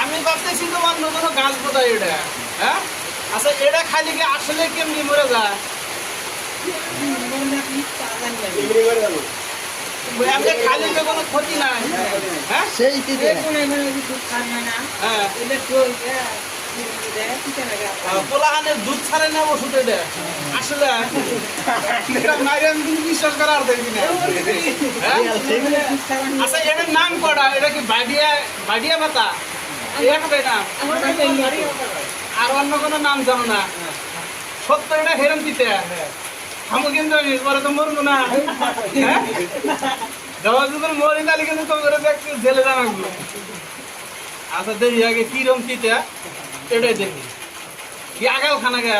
আমি ভাবতেছি তোমার নতুন গাছ বোধ এটা? হ্যাঁ? আচ্ছা এটা খালি কি আসলে কেমনি মরে যায়? ক্ষতি নাই। হ্যাঁ? সেই হ্যাঁ? না না হ্যাঁ? আচ্ছা আর অন্য কোনো নাম জানো না? সত্য এটা হেরম দিতে আমি কিন্তু পরে তো মরবো না। হ্যাঁ? দেওয়া যদি মরি তাহলে কিন্তু জেলে জানাব। আচ্ছা দেখি আগে কিরম তিতে এটাই দেখি কি আগাল খানা গা?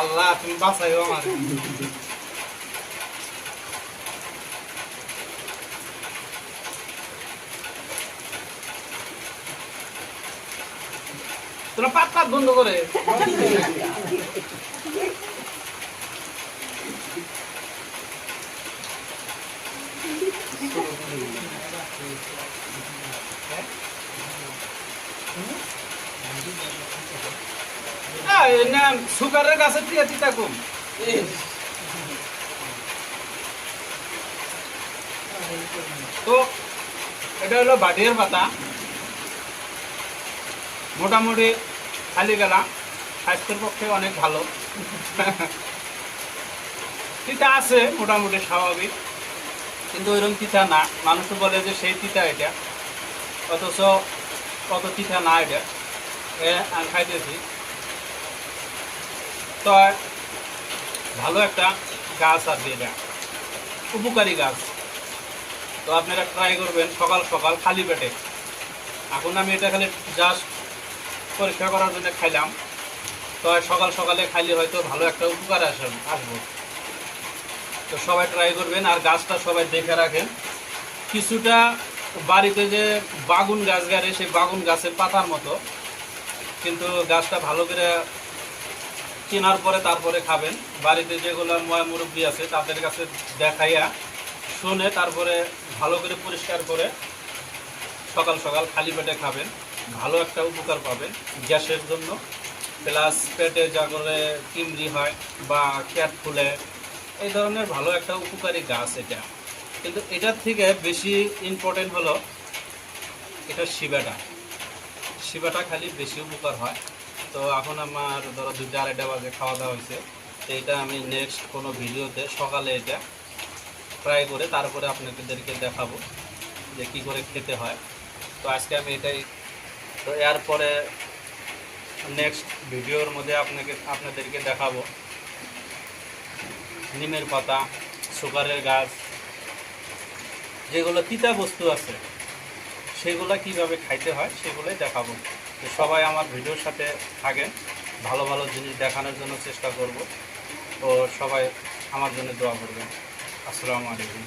আল্লাহ, তুমি বাঁচাইও আমার। তোরা পাত পাত বন্ধ করে। এই সুগারের গাছের টিয়া তিতা কম তো, এটা হলো বাটিয়ার পাতা। মোটামুটি খালি গেলাম। স্বাস্থ্যের পক্ষে অনেক ভালো। তিতা আছে, মোটামুটি স্বাভাবিক। কিন্তু ওইরকম তিতা না। মানুষ বলে যে সেই তিতা এটা। অথচ অত তিতা না এটা আমি খাইতেছি তো ভালো একটা গাছ কি এটা উপকারী গাছ। তো আপনারা ট্রাই করবেন, সকাল সকাল, খালি পেটে। এখন আমি এটা খালি জাস্ট পরীক্ষা করার জন্য খাইলাম। তো সকাল সকালে খাইলে হয়তো ভালো একটা উপকার আসে, আসব। তো সবাই ট্রাই করবেন আর গাছটা সবাই দেখে রাখেন। কিছুটা বাড়িতে যে বাগুন গাছ গাড়ে, সেই বাগুন গাছের পাতার মতো। কিন্তু গাছটা ভালো করে চেনার পরে তারপরে খাবেন। বাড়িতে যেগুলো ময় মুরব্বী আছে, তাদের কাছে দেখাইয়া শুনে তারপরে ভালো করে পরিষ্কার করে সকাল সকাল খালি পেটে খাবেন। ভালো একটা উপকার পাবেন গ্যাসের জন্য। প্লাস পেটে যা করে কিমরি হয় বা ক্যাট ফুলে, এই ধরনের ভালো একটা উপকারী গাছ এটা। কিন্তু এটার থেকে বেশি ইম্পর্টেন্ট হলো এটা শিবাটা। শিবাটা খালি বেশি উপকার হয়। তো এখন আমার ধরো দুইটা, আড়াইটা বাজে খাওয়া দাওয়া হয়েছে। তো এটা আমি নেক্সট কোনো ভিডিওতে, সকালে এটা ট্রাই করে তারপরে আপনাদেরকে দেখাবো যে কি করে খেতে হয়। তো আজকে আমি এটাই, তো এরপরে নেক্সট ভিডিওর মধ্যে আপনাকে, আপনাদেরকে দেখাবো। নিমের পাতা সুগারের গাছ যেগুলো তিতা বস্তু আছে, সেগুলো কীভাবে খাইতে হয় সেগুলোই দেখাবো। তো সবাই আমার ভিডিওর সাথে থাকেন, ভালো ভালো জিনিস দেখানোর জন্য চেষ্টা করব। ও সবাই আমার জন্য দোয়া করবেন। আসসালামু আলাইকুম।